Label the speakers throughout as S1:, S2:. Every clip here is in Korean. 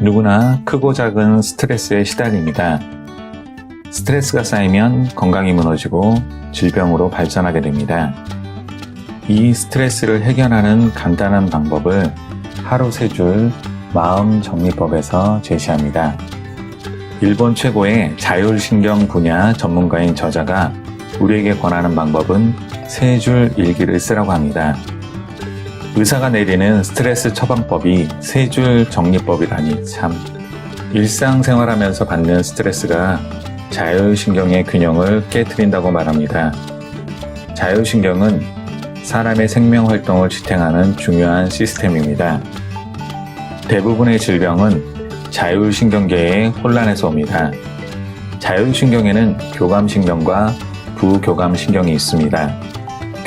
S1: 누구나 크고 작은 스트레스에 시달립니다. 스트레스가 쌓이면 건강이 무너지고 질병으로 발전하게 됩니다. 이 스트레스를 해결하는 간단한 방법을 하루 세 줄 마음 정리법에서 제시합니다. 일본 최고의 자율신경 분야 전문가인 저자가 우리에게 권하는 방법은 세 줄 일기를 쓰라고 합니다. 의사가 내리는 스트레스 처방법이 세 줄 정리법이라니 참. 일상생활하면서 받는 스트레스가 자율신경의 균형을 깨뜨린다고 말합니다. 자율신경은 사람의 생명 활동을 지탱하는 중요한 시스템입니다. 대부분의 질병은 자율신경계의 혼란에서 옵니다. 자율신경에는 교감신경과 부교감신경이 있습니다.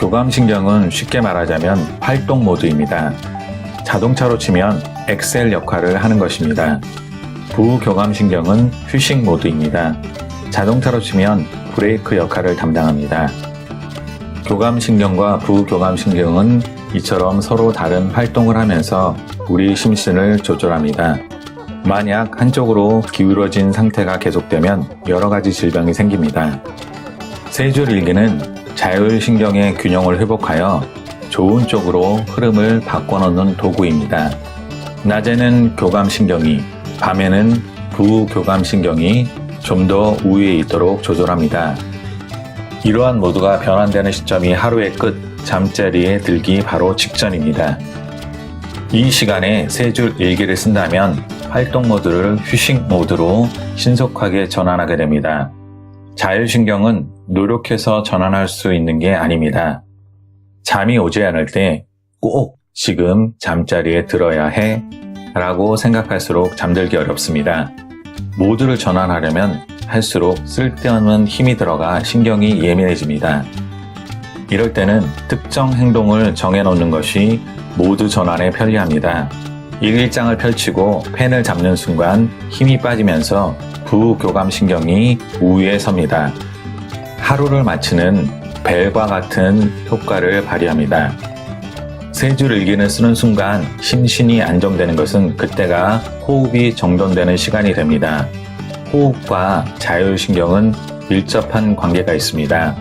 S1: 교감신경은 쉽게 말하자면 활동 모드입니다. 자동차로 치면 엑셀 역할을 하는 것입니다. 부교감신경은 휴식 모드입니다. 자동차로 치면 브레이크 역할을 담당합니다. 교감신경과 부교감신경은 이처럼 서로 다른 활동을 하면서 우리 심신을 조절합니다. 만약 한쪽으로 기울어진 상태가 계속되면 여러 가지 질병이 생깁니다. 세줄 일기는 자율신경의 균형을 회복하여 좋은 쪽으로 흐름을 바꿔놓는 도구입니다. 낮에는 교감신경이, 밤에는 부교감신경이 좀 더 우위에 있도록 조절합니다. 이러한 모두가 변환되는 시점이 하루의 끝, 잠자리에 들기 바로 직전입니다. 이 시간에 세 줄 일기를 쓴다면 활동 모드를 휴식 모드로 신속하게 전환하게 됩니다. 자율신경은 노력해서 전환할 수 있는 게 아닙니다. 잠이 오지 않을 때 꼭 지금 잠자리에 들어야 해 라고 생각할수록 잠들기 어렵습니다. 모드를 전환하려면 할수록 쓸데없는 힘이 들어가 신경이 예민해집니다. 이럴 때는 특정 행동을 정해놓는 것이 모드 전환에 편리합니다. 일기장을 펼치고 펜을 잡는 순간 힘이 빠지면서 부교감신경이 우위에 섭니다. 하루를 마치는 벨과 같은 효과를 발휘합니다. 세 줄 일기를 쓰는 순간 심신이 안정되는 것은 그때가 호흡이 정돈되는 시간이 됩니다. 호흡과 자율신경은 밀접한 관계가 있습니다.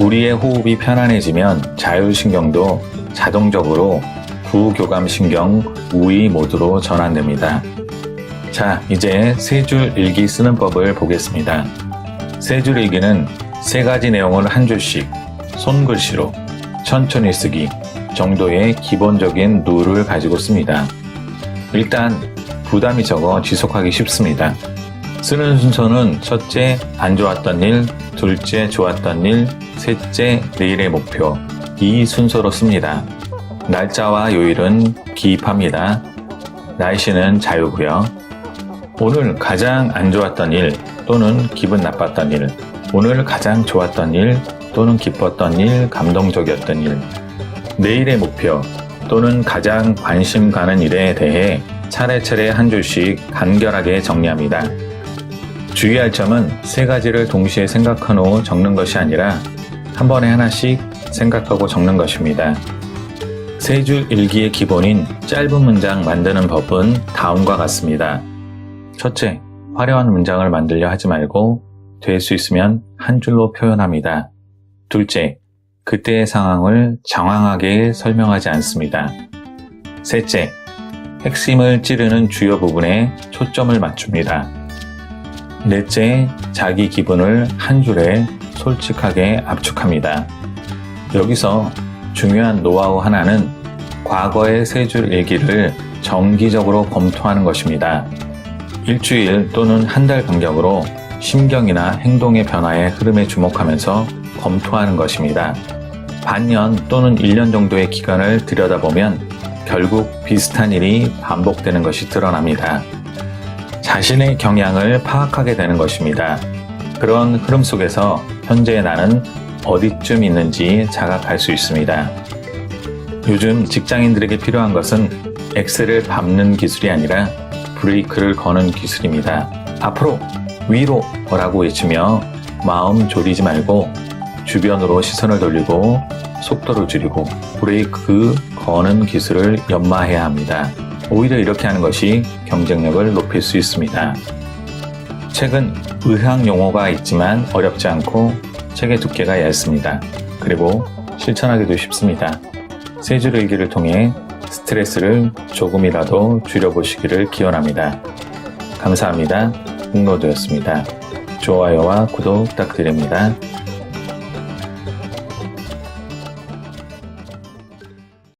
S1: 우리의 호흡이 편안해지면 자율신경도 자동적으로 부교감신경 우위 모드로 전환됩니다. 자, 이제 세 줄 일기 쓰는 법을 보겠습니다. 세 줄 일기는 세 가지 내용을 한 줄씩 손글씨로 천천히 쓰기 정도의 기본적인 룰을 가지고 씁니다. 일단 부담이 적어 지속하기 쉽습니다. 쓰는 순서는 첫째 안 좋았던 일, 둘째 좋았던 일, 셋째 내일의 목표 이 순서로 씁니다. 날짜와 요일은 기입합니다. 날씨는 자유고요. 오늘 가장 안 좋았던 일 또는 기분 나빴던 일, 오늘 가장 좋았던 일 또는 기뻤던 일, 감동적이었던 일, 내일의 목표 또는 가장 관심 가는 일에 대해 차례차례 한 줄씩 간결하게 정리합니다. 주의할 점은 세 가지를 동시에 생각한 후 적는 것이 아니라 한 번에 하나씩 생각하고 적는 것입니다. 세 줄 일기의 기본인 짧은 문장 만드는 법은 다음과 같습니다. 첫째, 화려한 문장을 만들려 하지 말고 될 수 있으면 한 줄로 표현합니다. 둘째, 그때의 상황을 장황하게 설명하지 않습니다. 셋째, 핵심을 찌르는 주요 부분에 초점을 맞춥니다. 넷째, 자기 기분을 한 줄에 솔직하게 압축합니다. 여기서 중요한 노하우 하나는 과거의 세 줄 일기를 정기적으로 검토하는 것입니다. 일주일 또는 한 달 간격으로 심경이나 행동의 변화의 흐름에 주목하면서 검토하는 것입니다. 반년 또는 1년 정도의 기간을 들여다보면 결국 비슷한 일이 반복되는 것이 드러납니다. 자신의 경향을 파악하게 되는 것입니다. 그런 흐름 속에서 현재의 나는 어디쯤 있는지 자각할 수 있습니다. 요즘 직장인들에게 필요한 것은 엑셀을 밟는 기술이 아니라 브레이크를 거는 기술입니다. 앞으로 위로 라고 외치며 마음 졸이지 말고 주변으로 시선을 돌리고 속도를 줄이고 브레이크 거는 기술을 연마해야 합니다. 오히려 이렇게 하는 것이 경쟁력을 높일 수 있습니다. 책은 의학 용어가 있지만 어렵지 않고 책의 두께가 얇습니다. 그리고 실천하기도 쉽습니다. 세 줄 일기를 통해 스트레스를 조금이라도 줄여보시기를 기원합니다. 감사합니다. 흑로드였습니다. 좋아요와 구독 부탁드립니다.